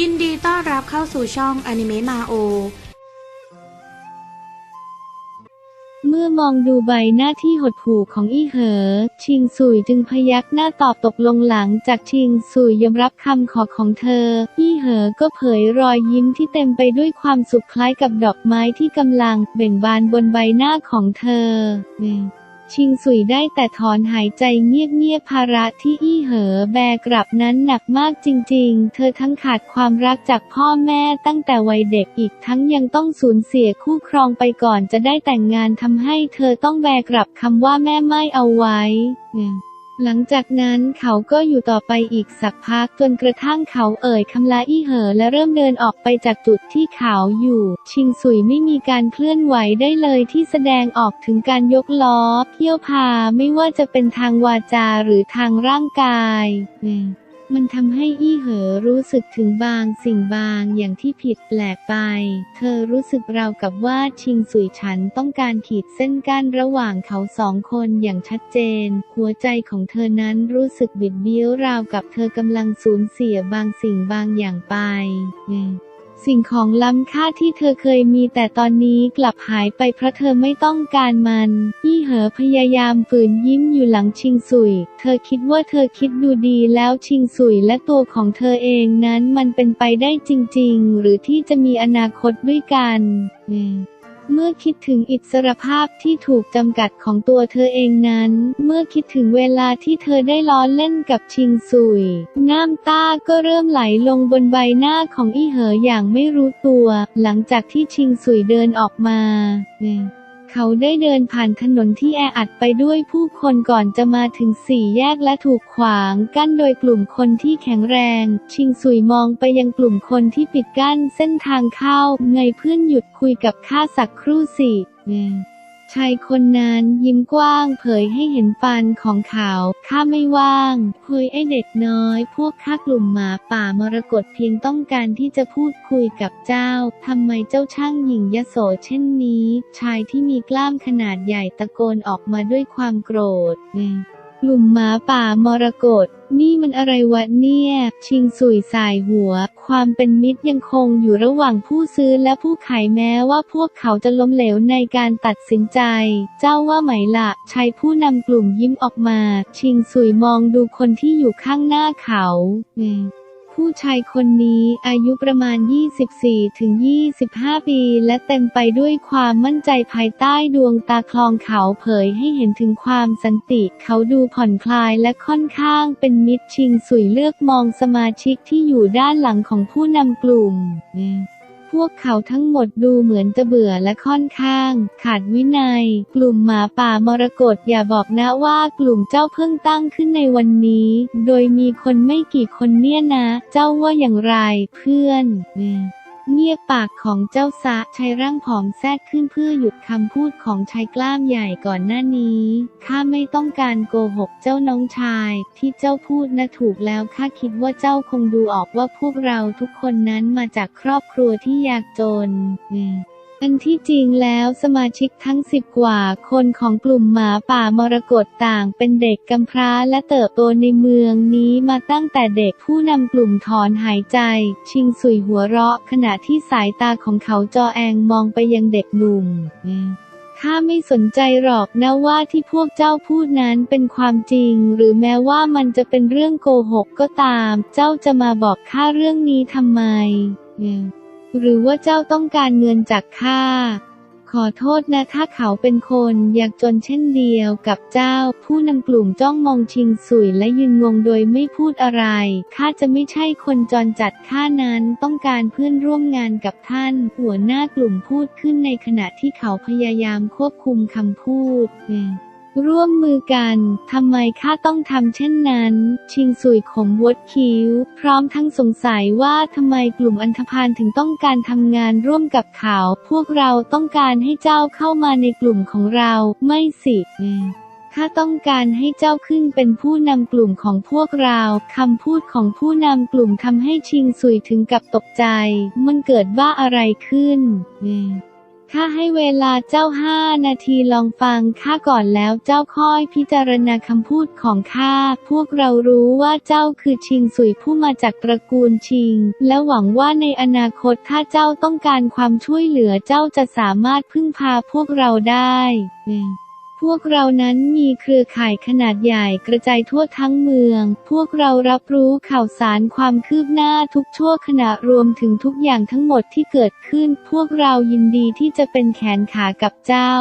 ยินดีต้อนรับเข้าสู่ช่องอนิเมะมาโอ เมื่อมองดูใบหน้าที่หดหู่ของอี้เหอ ชิงซุยจึงพยักหน้าตอบตกลงหลังจากชิงซุยยอมรับคำขอของเธอ อี้เหอก็เผยรอยยิ้มที่เต็มไปด้วยความสุขคล้ายกับดอกไม้ที่กำลังเบ่งบานบนใบหน้าของเธอ ชิงสุยได้แต่ถอนหายใจเงียบๆภาระที่อี้เหอแบกรับนั้นหนักมากจริงๆ เธอทั้งขาดความรักจากพ่อแม่ตั้งแต่วัยเด็กอีกทั้งยังต้องสูญเสียคู่ครองไปก่อนจะได้แต่งงานทำให้เธอต้องแบกรับคำว่าแม่ไม่เอาไว้ หลังจากนั้นเขาก็อยู่ต่อไปอีกสักพักจนกระทั่งเขาเอ่ยคำลาอี้เหอและเริ่มเดินออกไปจากจุดที่เขาอยู่ ชิงสุยไม่มีการเคลื่อนไหวได้เลยที่แสดงออกถึงการยกล้อเพี้ยวพาไม่ว่าจะเป็นทางวาจาหรือทางร่างกายเนี่ย มันทำให้อี้เหอรู้สึกถึงบางสิ่งบางอย่างที่ผิดแปลกไป เธอรู้สึกราวกับว่าชิงสุยฉันต้องการขีดเส้นกั้นระหว่างเขาสองคนอย่างชัดเจน หัวใจของเธอนั้นรู้สึกบิดเบี้ยวราวกับเธอกำลังสูญเสียบางสิ่งบางอย่างไป สิ่งของล้ำค่าที่เธอเคยมีแต่ตอนนี้กลับหายไปเพราะเธอไม่ต้องการมัน อี้เหอพยายามฝืนยิ้มอยู่หลังชิงสุย เธอคิดว่าเธอคิดดูดีแล้วชิงสุยและตัวของเธอเองนั้นมันเป็นไปได้จริง ๆ หรือที่จะมีอนาคตด้วยกันอืม เมื่อคิดถึงอิสรภาพที่ถูกจำกัดของตัวเธอเองนั้น เมื่อคิดถึงเวลาที่เธอได้ล้อเล่นกับชิงซุย น้ำตาก็เริ่มไหลลงบนใบหน้าของอี้เหออย่างไม่รู้ตัว หลังจากที่ชิงซุยเดินออกมา เขาได้เดินผ่านถนนที่แออัดไปด้วยผู้คนก่อนจะมาถึงสี่แยกและถูกขวางกั้นโดยกลุ่มคนที่แข็งแรง ชิงสุยมองไปยังกลุ่มคนที่ปิดกั้นเส้นทางเข้า ไงเพื่อนหยุดคุยกับข้าสักครู่สิเนี่ย ชายคนนั้นยิ้มกว้างเผยให้เห็นฟันของเขา ข้าไม่ว่างเผยไอเด็กน้อย พวกข้ากลุ่มหมาป่ามรกตเพียงต้องการที่จะพูดคุยกับเจ้า ทำไมเจ้าช่างหญิงยโสเช่นนี้ ชายที่มีกล้ามขนาดใหญ่ตะโกนออกมาด้วยความโกรธ กลุ่มหมาป่ามรกตนี่มันอะไรวะเนี่ย ชิงสุยสายหัว ความเป็นมิตรยังคงอยู่ระหว่างผู้ซื้อและผู้ขายแม้ว่าพวกเขาจะล้มเหลวในการตัดสินใจ เจ้าว่าไหมละชายผู้นำกลุ่มยิ้มออกมา ชิงสุยมองดูคนที่อยู่ข้างหน้าเขาอืม ผู้ชายคนนี้อายุประมาณ 24-25 ปี และเต็มไปด้วยความมั่นใจภายใต้ดวงตาคลองเขาเผยให้เห็นถึงความสันติ เขาดูผ่อนคลายและค่อนข้างเป็นมิตรชิงสุยเลือกมองสมาชิกที่อยู่ด้านหลังของผู้นำกลุ่ม พวกเขาทั้งหมดดูเหมือนจะเบื่อและค่อนข้าง ขาดวินัย กลุ่มหมาป่ามรกตอย่าบอกนะว่ากลุ่มเจ้าเพิ่งตั้งขึ้นในวันนี้ โดยมีคนไม่กี่คนเนี่ยนะ เจ้าว่าอย่างไรเพื่อน เงียบปากของเจ้าซะชายร่างผอมแทรกขึ้นเพื่อหยุดคำพูดของชายกล้ามใหญ่ก่อนหน้านี้ข้าไม่ต้องการโกหกเจ้าน้องชาย ที่เจ้าพูดนะถูกแล้วข้าคิดว่าเจ้าคงดูออกว่าพวกเราทุกคนนั้นมาจากครอบครัวที่ยากจน อืม อันที่จริงแล้วสมาชิกทั้งสิบกว่าคนของกลุ่มหมาป่ามรกตต่างเป็นเด็กกำพร้าและเติบโตในเมืองนี้มาตั้งแต่เด็กผู้นำกลุ่มถอนหายใจ ชิงสุยหัวเราะ ขณะที่สายตาของเขาจอแองมองไปยังเด็กหนุ่มข้าไม่สนใจหรอกนะว่าที่พวกเจ้าพูดนั้นเป็นความจริง หรือแม้ว่ามันจะเป็นเรื่องโกหกก็ตาม เจ้าจะมาบอกข้าเรื่องนี้ทำไม หรือว่าเจ้าต้องการเงินจากข้า ขอโทษนะถ้าเขาเป็นคนอยากจนเช่นเดียวกับเจ้า ผู้นำกลุ่มจ้องมองชิงสุยและยืนงงโดยไม่พูดอะไร ข้าจะไม่ใช่คนจรจัดข้านั้นต้องการเพื่อนร่วมงานกับท่าน หัวหน้ากลุ่มพูดขึ้นในขณะที่เขาพยายามควบคุมคำพูดอืม ร่วมมือกัน ทำไมข้าต้องทำเช่นนั้น ชิงสุยขมวดคิ้ว พร้อมทั้งสงสัยว่าทำไมกลุ่มอันธพาลถึงต้องการทำงานร่วมกับเขา พวกเราต้องการให้เจ้าเข้ามาในกลุ่มของเรา ไม่สิข้าต้องการให้เจ้าขึ้นเป็นผู้นำกลุ่มของพวกเรา คำพูดของผู้นำกลุ่มทำให้ชิงสุยถึงกับตกใจ มันเกิดว่าอะไรขึ้น ข้าให้เวลาเจ้าห้านาทีลองฟังข้าก่อนแล้วเจ้าค่อยพิจารณาคำพูดของข้า พวกเรารู้ว่าเจ้าคือชิงสุยผู้มาจากตระกูลชิง และหวังว่าในอนาคตถ้าเจ้าต้องการความช่วยเหลือเจ้าจะสามารถพึ่งพาพวกเราได้ พวกเรานั้นมีเครือข่ายขนาดใหญ่กระจายทั่วทั้งเมือง พวกเรารับรู้ข่าวสารความคืบหน้าทุกชั่วขณะรวมถึงทุกอย่างทั้งหมดที่เกิดขึ้น พวกเรายินดีที่จะเป็นแขนขากับเจ้า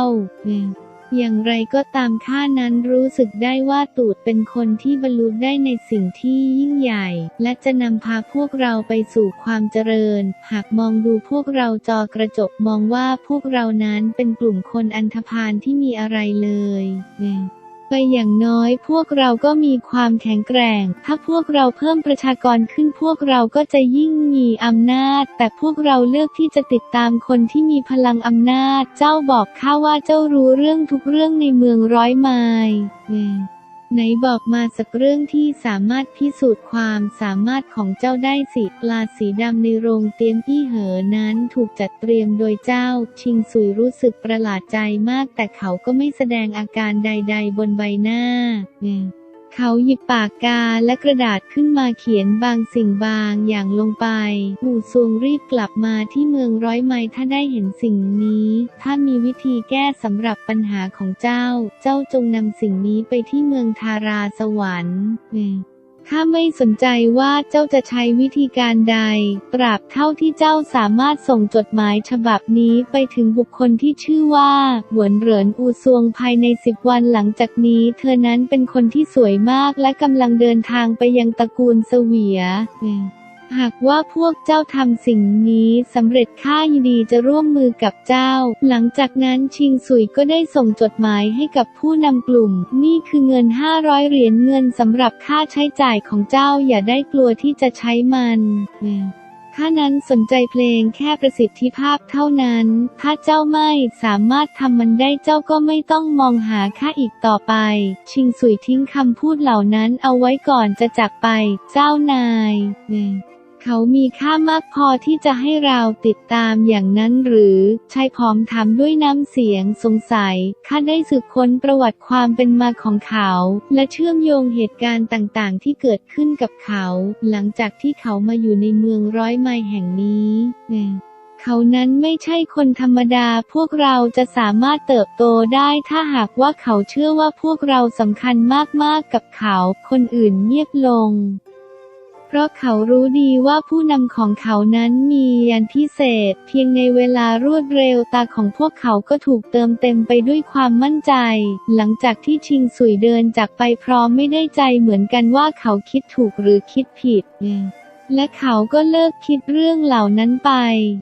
อย่างไรก็ตามข้านั้นรู้สึกได้ว่าตูดเป็นคนที่บรรลุได้ในสิ่งที่ยิ่งใหญ่ และจะนำพาพวกเราไปสู่ความเจริญ หากมองดูพวกเราจอกระจกมองว่าพวกเรานั้นเป็นกลุ่มคนอันธพาลที่มีอะไรเลย ไปอย่างน้อยพวกเราก็มีความแข็งแกร่ง ถ้าพวกเราเพิ่มประชากรขึ้นพวกเราก็จะยิ่งมีอำนาจ แต่พวกเราเลือกที่จะติดตามคนที่มีพลังอำนาจ เจ้าบอกข้าว่าเจ้ารู้เรื่องทุกเรื่องในเมืองร้อยไมล์ ไหนบอกมาสักเรื่องที่สามารถพิสูจน์ความสามารถของเจ้าได้สิปลาสีดำในโรงเตรียมอี้เหอนั้นถูกจัดเตรียมโดยเจ้า ชิงสุยรู้สึกประหลาดใจมากแต่เขาก็ไม่แสดงอาการใด ๆ บนใบหน้าอืม เขาหยิบปากกาและกระดาษขึ้นมาเขียนบางสิ่งบางอย่างลงไปหูซวงรีบกลับมาที่เมืองร้อยไม้ถ้าได้เห็นสิ่งนี้ ถ้ามีวิธีแก้สำหรับปัญหาของเจ้า เจ้าจงนำสิ่งนี้ไปที่เมืองทาราสวรรค์ ข้าไม่สนใจว่าเจ้าจะใช้วิธีการใด ตราบเท่าที่เจ้าสามารถส่งจดหมายฉบับนี้ไปถึงบุคคลที่ชื่อว่า หวนเหรินอูซวงภายในสิบวันหลังจากนี้ เธอนั้นเป็นคนที่สวยมากและกำลังเดินทางไปยังตระกูลเสวีย หากว่าพวกเจ้าทำสิ่งนี้สำเร็จข้ายินดีจะร่วมมือกับเจ้า หลังจากนั้นชิงสุยก็ได้ส่งจดหมายให้กับผู้นำกลุ่ม นี่คือเงิน 500 เหรียญเงินสำหรับค่าใช้จ่ายของเจ้าอย่าได้กลัวที่จะใช้มันข้านั้นสนใจเพลงแค่ประสิทธิภาพเท่านั้น ถ้าเจ้าไม่สามารถทำมันได้เจ้าก็ไม่ต้องมองหาข้าอีกต่อไป ชิงสุยทิ้งคำพูดเหล่านั้นเอาไว้ก่อนจะจากไป เจ้านายอืม เขามีค่ามากพอที่จะให้เราติดตามอย่างนั้นหรือชายผอมถามด้วยน้ำเสียงสงสัยข้าได้สืบค้นประวัติความเป็นมาของเขา และเชื่อมโยงเหตุการณ์ต่างๆ ที่เกิดขึ้นกับเขา หลังจากที่เขามาอยู่ในเมืองร้อยไมล์แห่งนี้เขานั้นไม่ใช่คนธรรมดา พวกเราจะสามารถเติบโตได้ถ้าหากว่าเขาเชื่อว่าพวกเราสำคัญมากๆกับเขา คนอื่นเงียบลง ราะเขารู้ดีว่าผู้นำของเขานั้นมียันพิเศษ เพียงในเวลารวดเร็วตาของพวกเขาก็ถูกเติมเต็มไปด้วยความมั่นใจ หลังจากที่ชิงสุยเดินจากไปพร้อมไม่ได้ใจเหมือนกันว่าเขาคิดถูกหรือคิดผิด และเขาก็เลิกคิดเรื่องเหล่านั้นไป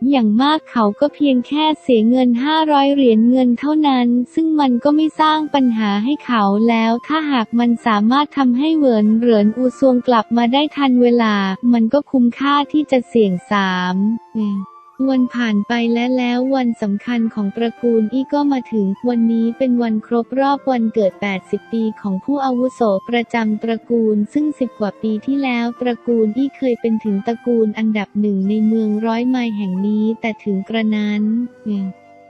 อย่างมากเขาก็เพียงแค่เสียเงิน 500 เหรียญเงินเท่านั้น ซึ่งมันก็ไม่สร้างปัญหาให้เขาแล้ว ถ้าหากมันสามารถทำให้เหวินเหรินอูซวงกลับมาได้ทันเวลา มันก็คุ้มค่าที่จะเสี่ยงสามอืม วันผ่านไปและแล้ววันสำคัญของตระกูลอี้ก็มาถึง วันนี้เป็นวันครบรอบวันเกิด 80 ปีของผู้อาวุโสประจำตระกูล ซึ่ง 10 กว่าปีที่แล้วตระกูลอี้เคยเป็นถึงตระกูลอันดับหนึ่งในเมืองร้อยไมล์แห่งนี้แต่ถึงกระนั้น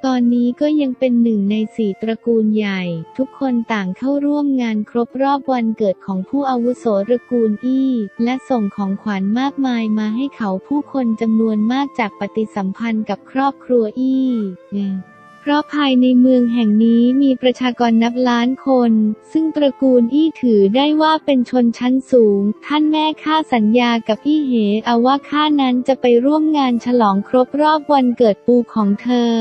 ตอนนี้ก็ยังเป็นหนึ่งในสี่ตระกูลใหญ่ ทุกคนต่างเข้าร่วมงานครบรอบวันเกิดของผู้อาวุโสตระกูลอี้และส่งของขวัญมากมายมาให้เขาผู้คนจำนวนมากจากปฏิสัมพันธ์กับครอบครัวอี้ เพราะภายในเมืองแห่งนี้มีประชากรนับล้านคน ซึ่งตระกูลอี้ถือได้ว่าเป็นชนชั้นสูง ท่านแม่ข้าสัญญากับอี้เหเอาว่าข้านั้นจะไปร่วมงานฉลองครบรอบวันเกิดปูของเธอ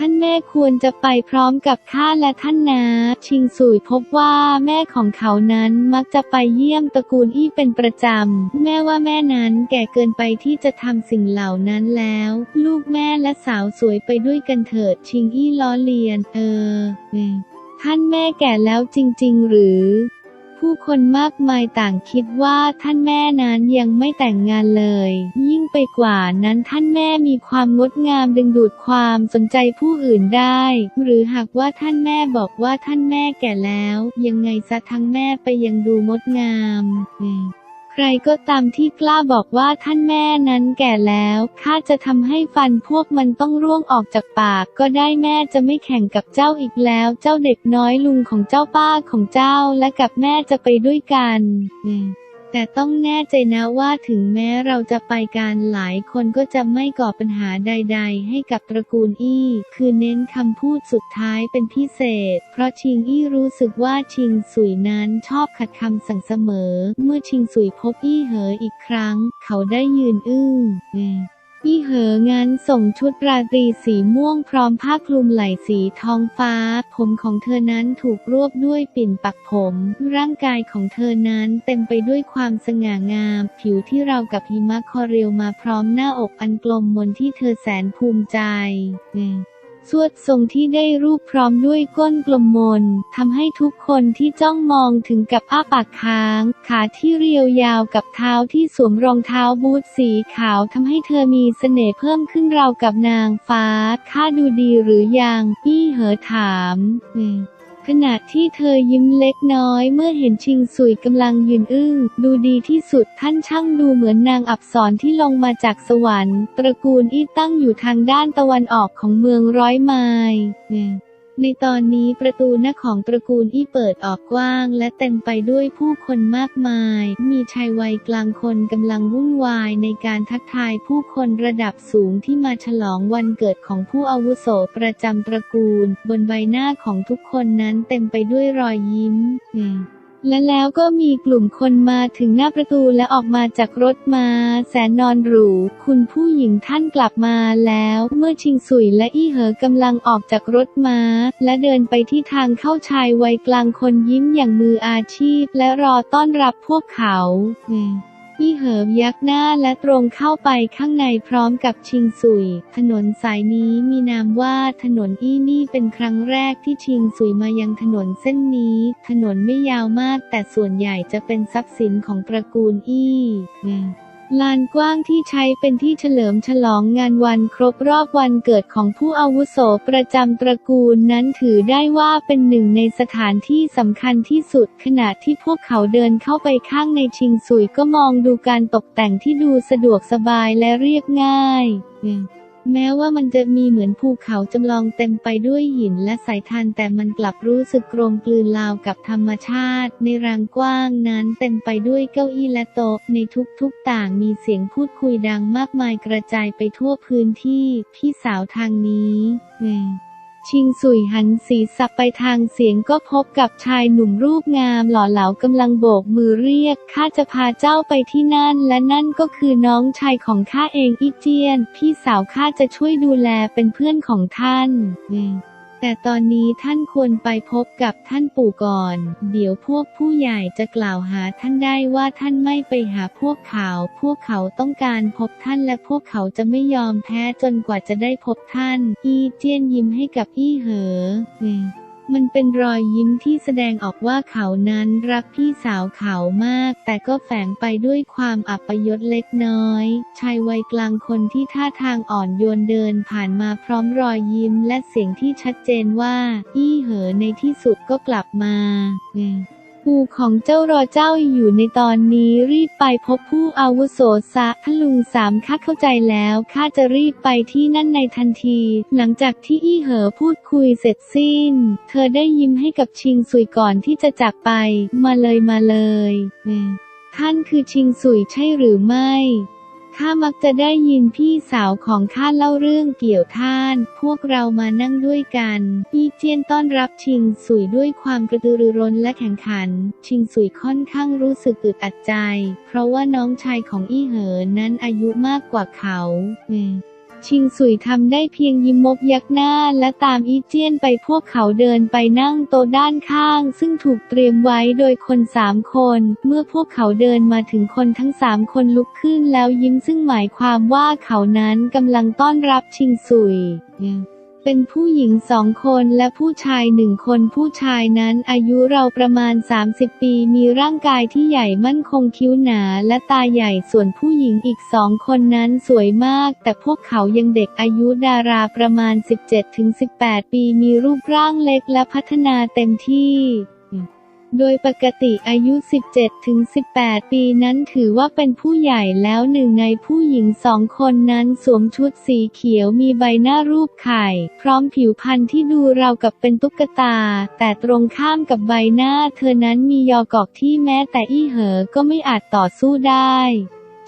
ท่านแม่ควรจะไปพร้อมกับข้าและท่านนา ชิงสุยพบว่าแม่ของเขานั้นมักจะไปเยี่ยมตระกูลอี้เป็นประจำ แม่ว่าแม่นั้นแก่เกินไปที่จะทำสิ่งเหล่านั้นแล้ว ลูกแม่และสาวสวยไปด้วยกันเถิด ชิงอี้ล้อเลียน เออ ท่านแม่แก่แล้วจริง ๆ หรือ ผู้คนมากมายต่างคิดว่าท่านแม่นั้นยังไม่แต่งงานเลย ยิ่งไปกว่านั้นท่านแม่มีความงดงามดึงดูดความสนใจผู้อื่นได้ หรือหากว่าท่านแม่บอกว่าท่านแม่แก่แล้ว ยังไงซะทั้งแม่ไปยังดูงดงามอืม ใครก็ตามที่กล้าบอกว่าท่านแม่นั้นแก่แล้วข้าจะทำให้ฟันพวกมันต้องร่วงออกจากปาก ก็ได้แม่จะไม่แข่งกับเจ้าอีกแล้ว เจ้าเด็กน้อยลุงของเจ้าป้าของเจ้าและกับแม่จะไปด้วยกัน แต่ต้องแน่ใจนะว่าถึงแม้เราจะไปการหลายคนก็จะไม่ก่อปัญหาใด ๆ ให้กับตระกูลอี้ คือเน้นคำพูดสุดท้ายเป็นพิเศษ เพราะชิงอี้รู้สึกว่าชิงสุยนั้นชอบขัดคำสั่งเสมอ เมื่อชิงสุยพบอี้เหออีกครั้ง เขาได้ยืนอึ้ง พี่เหองั้นส่งชุดราตรีสีม่วงพร้อมผ้าคลุมไหล่สีทองฟ้า ผมของเธอนั้นถูกรวบด้วยปิ่นปักผม ร่างกายของเธอนั้นเต็มไปด้วยความสง่างาม ผิวที่เรากับหิมะคอเรียวมาพร้อมหน้าอกอันกลมมนที่เธอแสนภูมิใจ สวดทรงที่ได้รูปพร้อมด้วยก้นกลมมนทำให้ทุกคนที่จ้องมองถึงกับอ้าปากค้าง ขาที่เรียวยาวกับเท้าที่สวมรองเท้าบูทสีขาวทำให้เธอมีเสน่ห์เพิ่มขึ้นราวกับนางฟ้าข้าดูดีหรือยัง อี้เหอถามอืม ขณะที่เธอยิ้มเล็กน้อยเมื่อเห็นชิงสุยกำลังยืนอึ้ง ดูดีที่สุดท่านช่างดูเหมือนนางอับสรที่ลงมาจากสวรรค์ ตระกูลอี้ตั้งอยู่ทางด้านตะวันออกของเมืองร้อยไมล์ ในตอนนี้ประตูหน้าของตระกูลอี้เปิดออกกว้าง และเต็มไปด้วยผู้คนมากมาย มีชายวัยกลางคนกำลังวุ่นวายในการทักทายผู้คนระดับสูงที่มาฉลองวันเกิดของผู้อาวุโสประจำตระกูล บนใบหน้าของทุกคนนั้นเต็มไปด้วยรอยยิ้ม อืม และแล้วก็มีกลุ่มคนมาถึงหน้าประตูและออกมาจากรถมา แสนนอนหรู คุณผู้หญิงท่านกลับมาแล้ว เมื่อชิงสุยและอี้เหอกำลังออกจากรถมา และเดินไปที่ทางเข้าชายวัยกลางคนยิ้มอย่างมืออาชีพ และรอต้อนรับพวกเขา อี้เหิมยักหน้าและตรงเข้าไปข้างในพร้อมกับชิงสุย ถนนสายนี้มีนามว่าถนนอี้นี่เป็นครั้งแรกที่ชิงสุยมายังถนนเส้นนี้ ถนนไม่ยาวมากแต่ส่วนใหญ่จะเป็นทรัพย์สินของตระกูลอี้ ลานกว้างที่ใช้เป็นที่เฉลิมฉลองงานวันครบรอบวันเกิดของผู้อาวุโสประจำตระกูลนั้นถือได้ว่าเป็นหนึ่งในสถานที่สำคัญที่สุด ขณะที่พวกเขาเดินเข้าไปข้างในชิงสุยก็มองดูการตกแต่งที่ดูสะดวกสบายและเรียบง่าย แม้ว่ามันจะมีเหมือนภูเขาจำลองเต็มไปด้วยหินและสายทานแต่มันกลับรู้สึกกลมกลืนราวกับธรรมชาติ ในรางกว้างนั้นเต็มไปด้วยเก้าอี้และโต๊ะ ในทุกๆต่างมีเสียงพูดคุยดังมากมายกระจายไปทั่วพื้นที่ พี่สาวทางนี้อืม ชิงสุยหันศีรษะไปทางเสียงก็พบกับชายหนุ่มรูปงามหล่อเหลากำลังโบกมือเรียก ข้าจะพาเจ้าไปที่นั่น และนั่นก็คือน้องชายของข้าเองอีเจียน พี่สาวข้าจะช่วยดูแลเป็นเพื่อนของท่านอืม แต่ตอนนี้ท่านควรไปพบกับท่านปู่ก่อน เดี๋ยวพวกผู้ใหญ่จะกล่าวหาท่านได้ว่าท่านไม่ไปหาพวกเขา พวกเขาต้องการพบท่านและพวกเขาจะไม่ยอมแพ้จนกว่าจะได้พบท่าน อีเจียนยิ้มให้กับอี้เหอ มันเป็นรอยยิ้มที่แสดงออกว่าเขานั้นรักพี่สาวเขามาก แต่ก็แฝงไปด้วยความอัปยศเล็กน้อย ชายวัยกลางคนที่ท่าทางอ่อนโยนเดินผ่านมาพร้อมรอยยิ้มและเสียงที่ชัดเจนว่า อี้เหอในที่สุดก็กลับมา ปูของเจ้ารอเจ้าอยู่ในตอนนี้รีบไปพบผู้อาวุโสซะท่านลุงสามข้าเข้าใจแล้วข้าจะรีบไปที่นั่นในทันที หลังจากที่อี้เหอพูดคุยเสร็จสิ้น เธอได้ยิ้มให้กับชิงสุยก่อนที่จะจากไป มาเลยมาเลยท่านคือชิงสุยใช่หรือไม่ ข้ามักจะได้ยินพี่สาวของข้าเล่าเรื่องเกี่ยวท่าน พวกเรามานั่งด้วยกัน อีเจียนต้อนรับชิงสุยด้วยความกระตือรือร้นและแข่งขัน ชิงสุยค่อนข้างรู้สึกอึดอัดใจ เพราะว่าน้องชายของอี้เหอนั้นอายุมากกว่าเขา อืม ชิงสุยทำได้เพียงยิ้มมบยักหน้าและตามอีเจียนไปพวกเขาเดินไปนั่งโต๊ะด้านข้าง ซึ่งถูกเตรียมไว้โดยคนสามคน เมื่อพวกเขาเดินมาถึงคนทั้งสามคนลุกขึ้นแล้วยิ้มซึ่งหมายความว่าเขานั้นกำลังต้อนรับชิงสุย เป็นผู้หญิงสองคนและผู้ชายหนึ่งคนผู้ชายนั้นอายุเราประมาณ 30 ปีมีร่างกายที่ใหญ่มั่นคงคิ้วหนาและตาใหญ่ส่วนผู้หญิงอีกสองคนนั้นสวยมาก แต่พวกเขายังเด็กอายุดาราประมาณ 17-18 ปีมีรูปร่างเล็กและพัฒนาเต็มที่ โดยปกติอายุ 17-18 ปีนั้นถือว่าเป็นผู้ใหญ่แล้วหนึ่งในผู้หญิงสองคนนั้นสวมชุดสีเขียวมีใบหน้ารูปไข่ พร้อมผิวพรรณที่ดูราวกับเป็นตุ๊กตา แต่ตรงข้ามกับใบหน้าเธอนั้นมียอกอกที่แม้แต่อี้เหอก็ไม่อาจต่อสู้ได้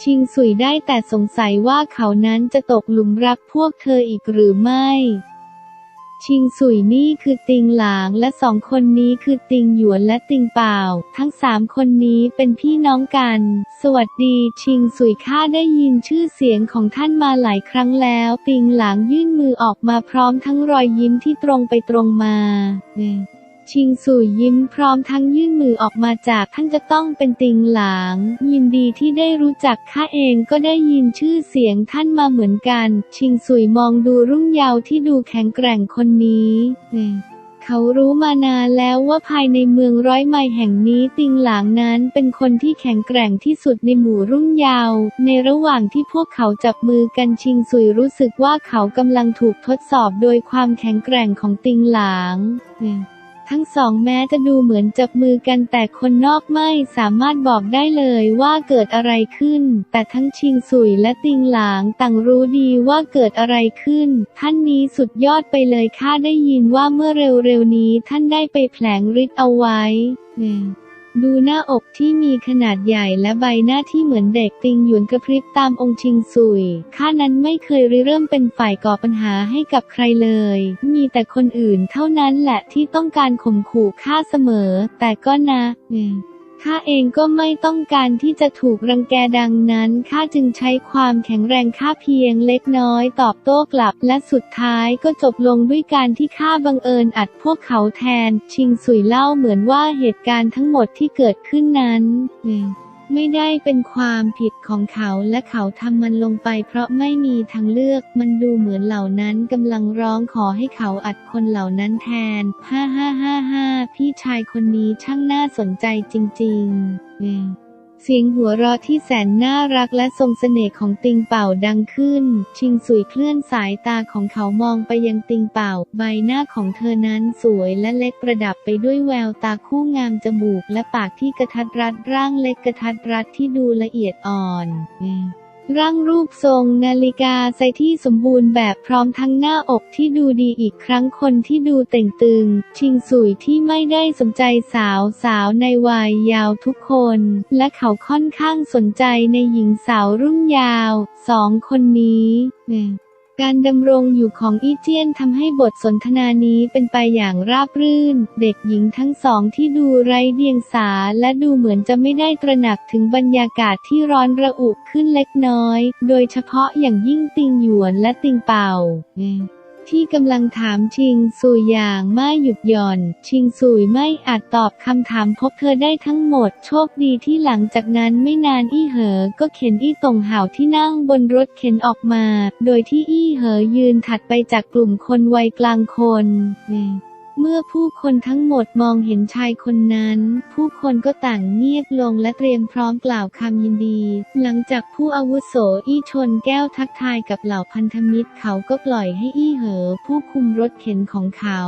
ชิงสุยได้แต่สงสัยว่าเขานั้นจะตกหลุมรักพวกเธออีกหรือไม่ ชิงสุยนี่คือติงหลางและสองคนนี้คือติงหยวนและติงเป่า ทั้งสามคนนี้เป็นพี่น้องกัน สวัสดีชิงสุยข้าได้ยินชื่อเสียงของท่านมาหลายครั้งแล้ว ติงหลางยื่นมือออกมาพร้อมทั้งรอยยิ้มที่ตรงไปตรงมา ชิงสุยยิ้มพร้อมทั้งยื่นมือออกมาจากท่านจะต้องเป็นติงหลาง ยินดีที่ได้รู้จักข้าเองก็ได้ยินชื่อเสียงท่านมาเหมือนกัน ชิงสุยมองดูรุ่งเยาว์ที่ดูแข็งแกร่งคนนี้เขารู้มานานแล้วว่าภายในเมืองร้อยไมล์แห่งนี้ติงหลางนั้นเป็นคนที่แข็งแกร่งที่สุดในหมู่รุ่งยาว ในระหว่างที่พวกเขาจับมือกันชิงสุยรู้สึกว่าเขากำลังถูกทดสอบโดยความแข็งแกร่งของติงหลางอืม ทั้งสองแม้จะดูเหมือนจับมือกันแต่คนนอกไม่สามารถบอกได้เลยว่าเกิดอะไรขึ้น แต่ทั้งชิงสุยและติงหลางต่างรู้ดีว่าเกิดอะไรขึ้น ท่านนี้สุดยอดไปเลยข้าได้ยินว่าเมื่อเร็วๆนี้ท่านได้ไปแผลงฤทธิ์เอาไว้ ดูหน้าอกที่มีขนาดใหญ่และใบหน้าที่เหมือนเด็กติงหยวนกระพริบตามองค์ชิงซุย ข้านั้นไม่เคยริเริ่มเป็นฝ่ายก่อปัญหาให้กับใครเลย มีแต่คนอื่นเท่านั้นแหละที่ต้องการข่มขู่ข้าเสมอ แต่ก็นะอืม ข้าเองก็ไม่ต้องการที่จะถูกรังแกดังนั้นข้าจึงใช้ความแข็งแรงข้าเพียงเล็กน้อยตอบโต้กลับ และสุดท้ายก็จบลงด้วยการที่ข้าบังเอิญอัดพวกเขาแทน ชิงสุยเล่าเหมือนว่าเหตุการณ์ทั้งหมดที่เกิดขึ้นนั้นอืม ไม่ได้เป็นความผิดของเขาและเขาทำมันลงไปเพราะไม่มีทางเลือก มันดูเหมือนเหล่านั้นกำลังร้องขอให้เขาอัดคนเหล่านั้นแทน ฮ่าฮ่าฮ่าฮ่าพี่ชายคนนี้ช่างน่าสนใจจริงๆอืม เสียงหัวเราะที่แสนน่ารักและทรงเสน่ห์ของติงเป่าดังขึ้น ชิงสุยเคลื่อนสายตาของเขามองไปยังติงเป่า ใบหน้าของเธอนั้นสวยและเล็กประดับไปด้วยแววตาคู่งามจมูกและปากที่กระทัดรัดร่างเล็กกระทัดรัดที่ดูละเอียดอ่อนอ ร่างรูปทรงนาฬิกาไซที่สมบูรณ์แบบพร้อมทั้งหน้าอกที่ดูดีอีกครั้งคนที่ดูเต่งตึง ชิงสุยที่ไม่ได้สนใจสาวสาวในวัยยาวทุกคน และเขาค่อนข้างสนใจในหญิงสาวรุ่นยาวสองคนนี้ การดำรงอยู่ของอีเจียนทำให้บทสนทนานี้เป็นไปอย่างราบรื่น เด็กหญิงทั้งสองที่ดูไร้เดียงสาและดูเหมือนจะไม่ได้ตระหนักถึงบรรยากาศที่ร้อนระอุขึ้นเล็กน้อย โดยเฉพาะอย่างยิ่งติงหยวนและติงเป่า ที่กำลังถามชิงซุยอย่างไม่หยุดหย่อน ชิงซุยไม่อาจตอบคำถามพบเธอได้ทั้งหมด โชคดีที่หลังจากนั้นไม่นานอี้เหอ ก็เข็นอี้ตงห่าวที่นั่งบนรถเข็นออกมา โดยที่อี้เหอยืนถัดไปจากกลุ่มคนวัยกลางคน เมื่อผู้คนทั้งหมดมองเห็นชายคนนั้น ผู้คนก็ต่างเงียบลงและเตรียมพร้อมกล่าวคำยินดี หลังจากผู้อาวุโสอี้ชนแก้วทักทายกับเหล่าพันธมิตรเขาก็ปล่อยให้อี้เหอ ผู้คุมรถเข็นของเขา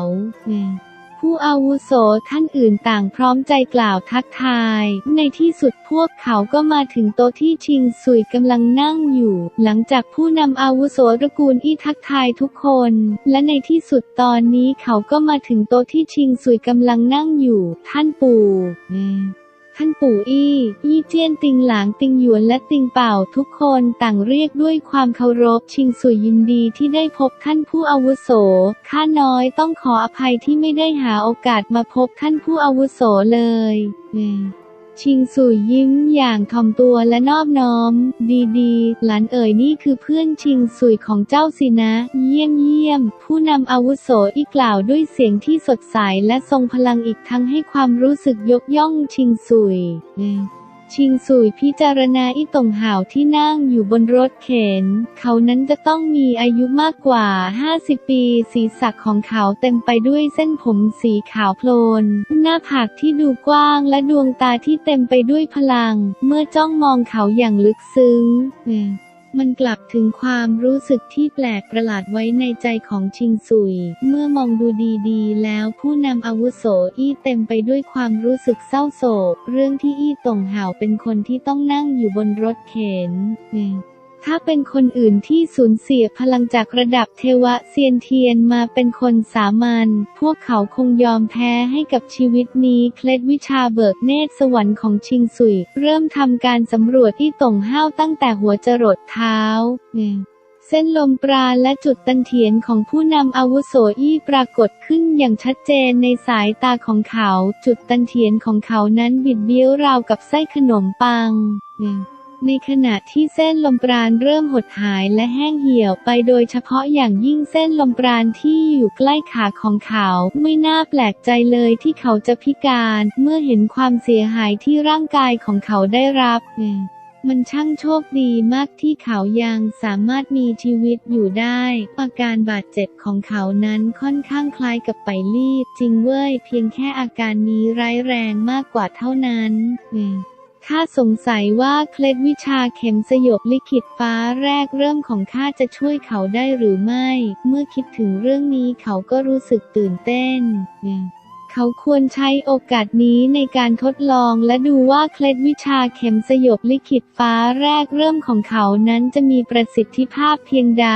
ผู้อาวุโสท่านอื่นต่างพร้อมใจกล่าวทักทาย ในที่สุดพวกเขาก็มาถึงโต๊ะที่ชิงซุยกำลังนั่งอยู่ หลังจากผู้นำอาวุโสตระกูลอี้ทักทายทุกคน และในที่สุดตอนนี้เขาก็มาถึงโต๊ะที่ชิงซุยกำลังนั่งอยู่ ท่านปู่ ท่านปู่อี้ยี่เจียนติงหลางติงหยวนและติงเป่าทุกคนต่างเรียกด้วยความเคารพชิงสุยยินดีที่ได้พบท่านผู้อาวุโส ข้าน้อยต้องขออภัยที่ไม่ได้หาโอกาสมาพบท่านผู้อาวุโสเลย ชิงสุยยิ้มอย่างถ่อมตัวและนอบน้อม ดีๆ หลานเอ๋ยนี่คือเพื่อนชิงสุยของเจ้าสินะ เยี่ยมเยี่ยม ผู้นำอาวุโสอีกกล่าวด้วยเสียงที่สดใสและทรงพลังอีกทั้งให้ความรู้สึกยกย่องชิงสุยอืม ชิงสุยพิจารณาอีตงห่าวที่นั่งอยู่บนรถเข็น เขานั้นจะต้องมีอายุมากกว่า 50 ปี สีสักของเขาเต็มไปด้วยเส้นผมสีขาวโพลน หน้าผากที่ดูกว้างและดวงตาที่เต็มไปด้วยพลัง เมื่อจ้องมองเขาอย่างลึกซึ้งอื มันกลับถึงความรู้สึกที่แปลกประหลาดไว้ในใจของชิงซุย เมื่อมองดูดีๆ แล้วผู้นำอาวุโสอี้เต็มไปด้วยความรู้สึกเศร้าโศก เรื่องที่อี้ตงห่าวเป็นคนที่ต้องนั่งอยู่บนรถเข็นอ ถ้าเป็นคนอื่นที่สูญเสียพลังจากระดับเทวะเซียนเทียนมาเป็นคนสามัญ พวกเขาคงยอมแพ้ให้กับชีวิตนี้ เคล็ดวิชาเบิกเนตรสวรรค์ของชิงสุย เริ่มทำการสำรวจที่ตงห้าวตั้งแต่หัวจรดเท้าเส้นลมปราณและจุดตันเถียนของผู้นำอาวุโสอี้ปรากฏขึ้นอย่างชัดเจนในสายตาของเขา จุดตันเถียนของเขานั้นบิดเบี้ยวราวกับไส้ขนมปัง ในขณะที่เส้นลมปราณเริ่มหดหายและแห้งเหี่ยวไปโดยเฉพาะอย่างยิ่งเส้นลมปราณที่อยู่ใกล้ขาของเขา ไม่น่าแปลกใจเลยที่เขาจะพิการ เมื่อเห็นความเสียหายที่ร่างกายของเขาได้รับมันช่างโชคดีมากที่เขายังสามารถมีชีวิตอยู่ได้ อาการบาดเจ็บของเขานั้นค่อนข้างคล้ายกับไปรีดจริงเว้ย เพียงแค่อาการนี้ร้ายแรงมากกว่าเท่านั้นอืม ข้าสงสัยว่าเคล็ดวิชาเข็มสยบลิขิตฟ้าแรกเริ่มของข้าจะช่วยเขาได้หรือไม่ เมื่อคิดถึงเรื่องนี้เขาก็รู้สึกตื่นเต้น เขาควรใช้โอกาสนี้ในการทดลองและดูว่าเคล็ดวิชาเข็มสยบลิขิตฟ้าแรกเริ่มของเขานั้นจะมีประสิทธิภาพเพียงใด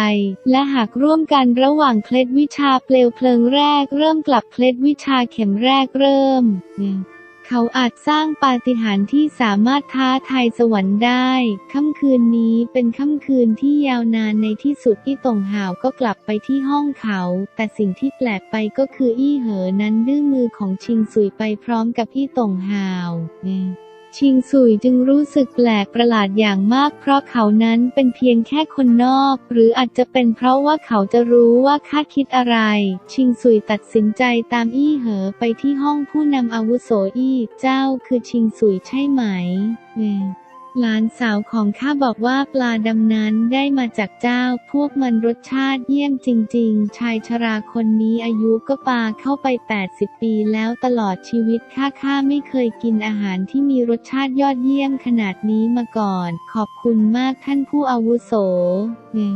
และหากร่วมกันระหว่างเคล็ดวิชาเปลวเพลิงแรกเริ่มกลับเคล็ดวิชาเข็มแรกเริ่มอืม เขาอาจสร้างปาฏิหาริย์ที่สามารถท้าทายสวรรค์ได้ ค่ำคืนนี้เป็นค่ำคืนที่ยาวนานในที่สุดอี้ตงห่าวก็กลับไปที่ห้องเขา แต่สิ่งที่แปลกไปก็คืออี้เหอนั้นดื้อมือของชิงซุยไปพร้อมกับอี้ตงห่าวอืม ชิงซุยจึงรู้สึกแปลกประหลาดอย่างมาก เพราะเขานั้นเป็นเพียงแค่คนนอก หรืออาจจะเป็นเพราะว่าเขาจะรู้ว่าข้าคิดอะไร ชิงซุยตัดสินใจตามอี้เหอไปที่ห้องผู้นำอาวุโสอี้เจ้าคือชิงซุยใช่ไหมเอ หลานสาวของข้าบอกว่าปลาดำนั้นได้มาจากเจ้า พวกมันรสชาติเยี่ยมจริง ๆ ชายชราคนนี้อายุก็ปาเข้าไป 80 ปีแล้วตลอดชีวิตข้าข้าไม่เคยกินอาหารที่มีรสชาติยอดเยี่ยมขนาดนี้มาก่อน ขอบคุณมากท่านผู้อาวุโสอืม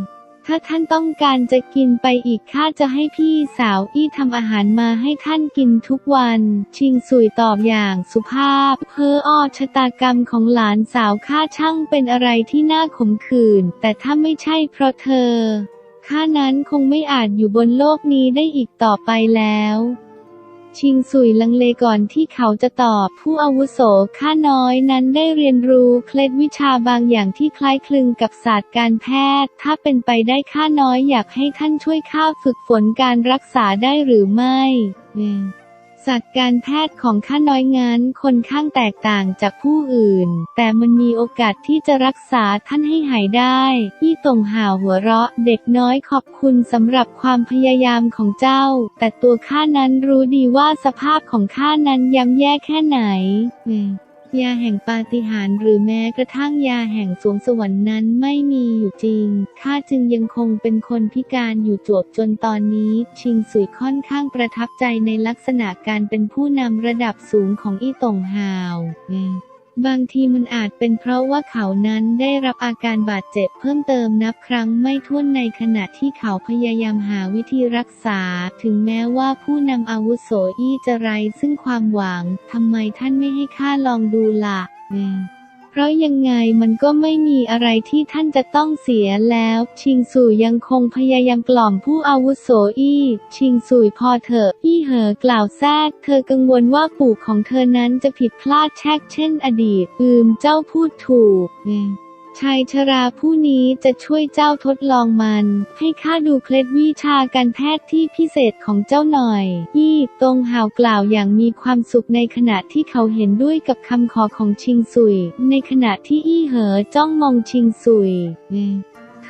ถ้าท่านต้องการจะกินไปอีกข้าจะให้พี่สาวอี้ทำอาหารมาให้ท่านกินทุกวัน ชิงสุยตอบอย่างสุภาพ เพออ้อชะตากรรมของหลานสาวข้าช่างเป็นอะไรที่น่าขมขื่นแต่ถ้าไม่ใช่เพราะเธอข้านั้นคงไม่อาจอยู่บนโลกนี้ได้อีกต่อไปแล้ว ชิงสุยลังเลก่อนที่เขาจะตอบ ผู้อาวุโสข้าน้อยนั้นได้เรียนรู้เคล็ดวิชาบางอย่างที่คล้ายคลึงกับศาสตร์การแพทย์ ถ้าเป็นไปได้ข้าน้อยอยากให้ท่านช่วยข้าฝึกฝนการรักษาได้หรือไม่ จากการแพทย์ของข้าน้อยงานคนข้างแตกต่างจากผู้อื่น แต่มันมีโอกาสที่จะรักษาท่านให้หายได้พี่ตงห่าวหัวเราะ เด็กน้อยขอบคุณสำหรับความพยายามของเจ้า แต่ตัวข้านั้นรู้ดีว่าสภาพของข้านั้นย่ำแย่แค่ไหน ยาแห่งปาฏิหาริย์หรือแม้กระทั่งยาแห่งสวงสวรรค์นั้นไม่มีอยู่จริง ข้าจึงยังคงเป็นคนพิการอยู่จวบจนตอนนี้ ชิงสุยค่อนข้างประทับใจในลักษณะการเป็นผู้นำระดับสูงของอี้ตงฮาวอืม บางทีมันอาจเป็นเพราะว่าเขานั้นได้รับอาการบาดเจ็บเพิ่มเติมนับครั้งไม่ถ้วนในขณะที่เขาพยายามหาวิธีรักษา ถึงแม้ว่าผู้นำอาวุโสอี้จะไร้ซึ่งความหวังทำไมท่านไม่ให้ข้าลองดูล่ะ เพราะยังไงมันก็ไม่มีอะไรที่ท่านจะต้องเสียแล้ว ชิงสุยยังคงพยายามกล่อมผู้อาวุโสอี้ชิงสุยพอเถอะอี้เหอกล่าวแทรก เธอกังวลว่าปู่ของเธอนั้นจะผิดพลาดแชกเช่นอดีต อืมเจ้าพูดถูกอืม ชายชราผู้นี้จะช่วยเจ้าทดลองมัน ให้ข้าดูเคล็ดวิชาการแพทย์ที่พิเศษของเจ้าหน่อย ยี่ตรงห่าวกล่าวอย่างมีความสุขในขณะที่เขาเห็นด้วยกับคำขอของชิงซุย ในขณะที่อี้เหอจ้องมองชิงซุยอืม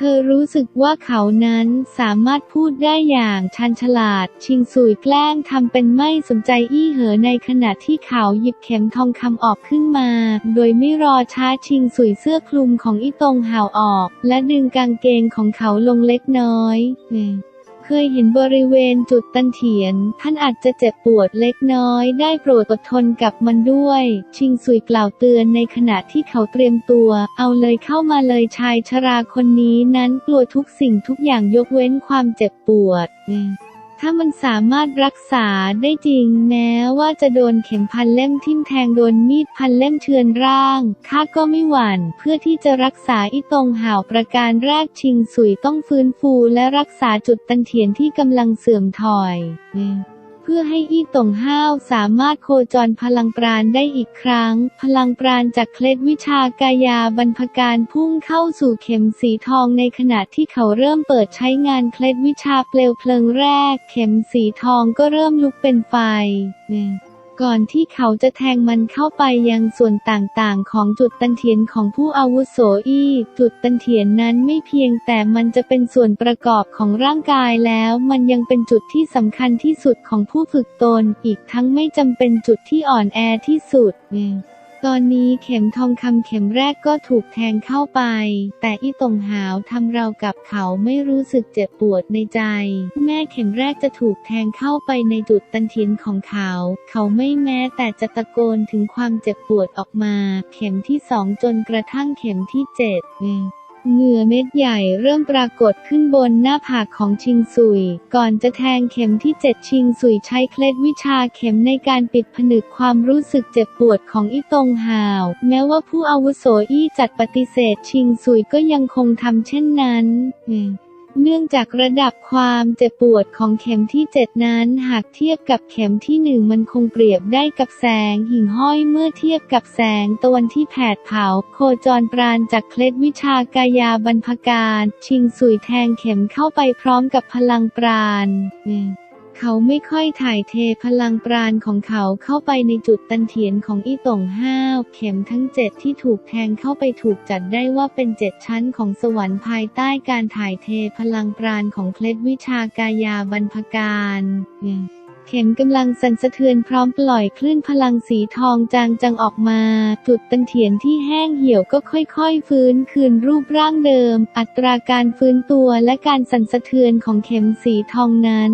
เธอรู้สึกว่าเขานั้นสามารถพูดได้อย่างชันฉลาด ชิงสุยแกล้งทำเป็นไม่สนใจอี้เหอในขณะที่เขาหยิบเข็มทองคำออกขึ้นมา โดยไม่รอช้าชิงสุยเสื้อคลุมของอี้ตงห่าวออก และดึงกางเกงของเขาลงเล็กน้อยอืม เคยเห็นบริเวณจุดตันเถียน ท่านอาจจะเจ็บปวดเล็กน้อย ได้โปรดอดทนกับมันด้วย ชิงซุยกล่าวเตือนในขณะที่เขาเตรียมตัว เอาเลยเข้ามาเลยชายชราคนนี้นั้นกลัวทุกสิ่งทุกอย่างยกเว้นความเจ็บปวด ถ้ามันสามารถรักษาได้จริงแม้ว่าจะโดนเข็มพันเล่มทิ่มแทงโดนมีดพันเล่มเชือนร่างข้าก็ไม่หวั่นเพื่อที่จะรักษาอีตงห่าวประการแรกชิงสุยต้องฟื้นฟูและรักษาจุดตันเถียนที่กำลังเสื่อมถอยอืม เพื่อให้อี้ตงห้าวสามารถโคจรพลังปราณได้อีกครั้ง พลังปราณจากเคล็ดวิชากายาบรรพการพุ่งเข้าสู่เข็มสีทองในขณะที่เขาเริ่มเปิดใช้งานเคล็ดวิชาเปลวเพลิงแรก เข็มสีทองก็เริ่มลุกเป็นไฟ ก่อนที่เขาจะแทงมันเข้าไปยังส่วนต่างๆ ของจุดตันเทียนของผู้อาวุโสอี้ จุดตันเทียนนั้นไม่เพียงแต่มันจะเป็นส่วนประกอบของร่างกายแล้ว มันยังเป็นจุดที่สำคัญที่สุดของผู้ฝึกตน อีกทั้งไม่จำเป็นจุดที่อ่อนแอที่สุดอืม ตอนนี้เข็มทองคำเข็มแรกก็ถูกแทงเข้าไป แต่อีตงหาวทำเรากับเขาไม่รู้สึกเจ็บปวดในใจ แม่เข็มแรกจะถูกแทงเข้าไปในจุดตันเทียนของเขา เขาไม่แม้แต่จะตะโกนถึงความเจ็บปวดออกมา เข็มที่สองจนกระทั่งเข็มที่เจ็ด เหงื่อเม็ดใหญ่เริ่มปรากฏขึ้นบนหน้าผากของชิงซุย ก่อนจะแทงเข็มที่เจ็ดชิงซุยใช้เคล็ดวิชาเข็มในการปิดผนึกความรู้สึกเจ็บปวดของอีตงหาว แม้ว่าผู้อาวุโสอี้จัดปฏิเสธชิงซุยก็ยังคงทำเช่นนั้นอ เนื่องจากระดับความเจ็บปวดของเข็มที่ 7 นั้น หากเทียบกับเข็มที่ 1 มันคงเปรียบได้กับแสงหิ่งห้อยเมื่อเทียบกับแสงตะวันที่แผดเผา โคจรปราณจากเคล็ดวิชากายาบรรพการ ชิงสุยแทงเข็มเข้าไปพร้อมกับพลังปราณ เขาไม่ค่อยถ่ายเทพลังปราณของเขาเข้าไปในจุดตันเถียนของอีตงห้าวเข็มทั้งเจ็ดที่ถูกแทงเข้าไปถูกจัดได้ว่าเป็นเจ็ดชั้นของสวรรค์ภายใต้การถ่ายเทพลังปราณของเคล็ดวิชากายาบรรพการอืม เข็มกำลังสั่นสะเทือนพร้อมปล่อยคลื่นพลังสีทองจางจังออกมา จุดตันเถียนที่แห้งเหี่ยวก็ค่อยๆ ฟื้นคืนรูปร่างเดิม อัตราการฟื้นตัวและการสั่นสะเทือนของเข็มสีทองนั้น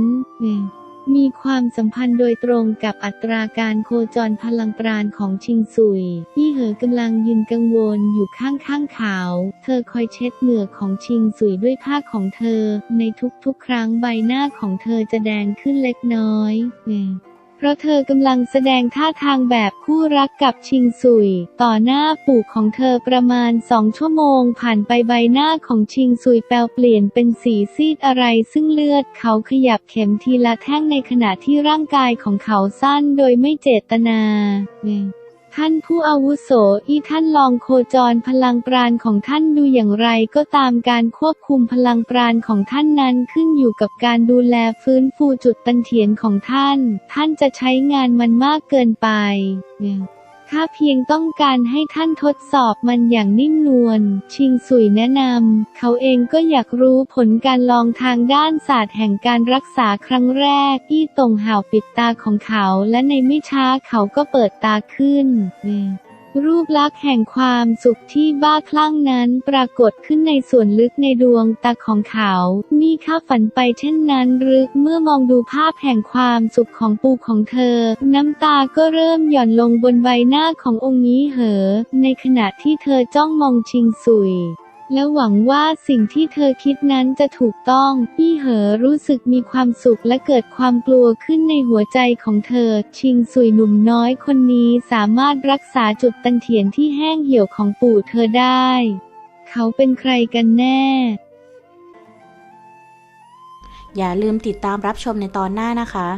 มีความสัมพันธ์โดยตรงกับอัตราการโคจรพลังปราณของชิงซุยยี่เหอกำลังยืนกังวลอยู่ข้างๆเขา เธอคอยเช็ดเหงื่อของชิงซุยด้วยผ้าของเธอ ในทุกๆ ครั้งใบหน้าของเธอจะแดงขึ้นเล็กน้อยอืม เพราะเธอกำลังแสดงท่าทางแบบคู่รักกับชิงซุย ต่อหน้าปู่ของเธอประมาณสองชั่วโมง ผ่านไปใบหน้าของชิงซุยแปลเปลี่ยนเป็นสีซีดอะไรซึ่งเลือดเขาขยับเข็มทีละแท่งในขณะที่ร่างกายของเขาสั้นโดยไม่เจตนา ท่านผู้อาวุโสอีท่านลองโคจรพลังปราณของท่านดูอย่างไรก็ตามการควบคุมพลังปราณของท่านนั้นขึ้นอยู่กับการดูแลฟื้นฟูจุดตันเถียนของท่าน ท่านจะใช้งานมันมากเกินไป ถ้าเพียงต้องการให้ท่านทดสอบมันอย่างนิ่มนวล ชิงสุยแนะนำ เขาเองก็อยากรู้ผลการลองทางด้านศาสตร์แห่งการรักษาครั้งแรก อี้ตงห่าวปิดตาของเขาและในไม่ช้าเขาก็เปิดตาขึ้น รูปลักษณ์แห่งความสุขที่บ้าคลั่งนั้นปรากฏขึ้นในส่วนลึกในดวงตาของเขานี่ข้าฝันไปเช่นนั้นหรือเมื่อมองดูภาพแห่งความสุขของปู่ของเธอ น้ำตาก็เริ่มหย่อนลงบนใบหน้าขององค์นี้เหอ ในขณะที่เธอจ้องมองชิงสุย และหวังว่าสิ่งที่เธอคิดนั้นจะถูกต้องพี่เหอรู้สึกมีความสุขและเกิดความกลัวขึ้นในหัวใจของเธอ ชิงสุยหนุ่มน้อยคนนี้สามารถรักษาจุดตันเถียนที่แห้งเหี่ยวของปู่เธอได้ เขาเป็นใครกันแน่ อย่าลืมติดตามรับชมในตอนหน้านะคะ